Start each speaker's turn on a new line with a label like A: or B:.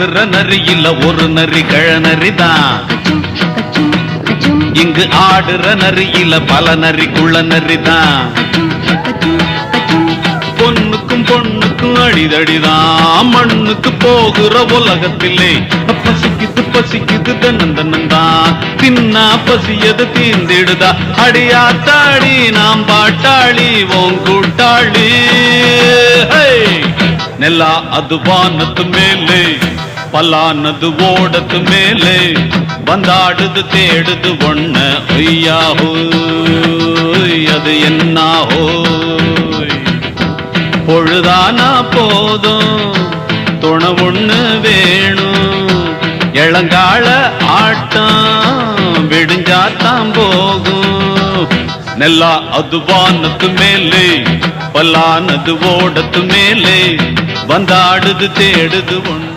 A: ஆடுற நரி இல்ல ஒரு நரி கழநரி தான் இங்கு ஆடுற நரி இல்ல பல நரி குள்ள நரி தான் பொண்ணுக்கும் பொண்ணுக்கும் அடிதடிதான். மண்ணுக்கு போகிற உலகத்திலே பசிக்குது பசிக்குது தன்னந்தன்னந்தான் தின்னா பசியது தீந்திடுதா அடியாத்தாடி நாம் பாட்டாளி ஓங் கூட்டாளி. ஹே! நெல்லா அது வானத்து மேலே. பல்லானது ஓடத்து மேலே வந்தாடுது தேடுது ஒண்ண ஐயாஹோ அது என்ன பொழுதானா போதும் துணை ஒண்ணு வேணும் இளங்கால ஆட்டம் விடுஞ்சாத்தான் போகும். நெல்லா அதுவானத்து மேலே பல்லானது ஓடத்து மேலே வந்தாடுது தேடுது ஒண்ணு.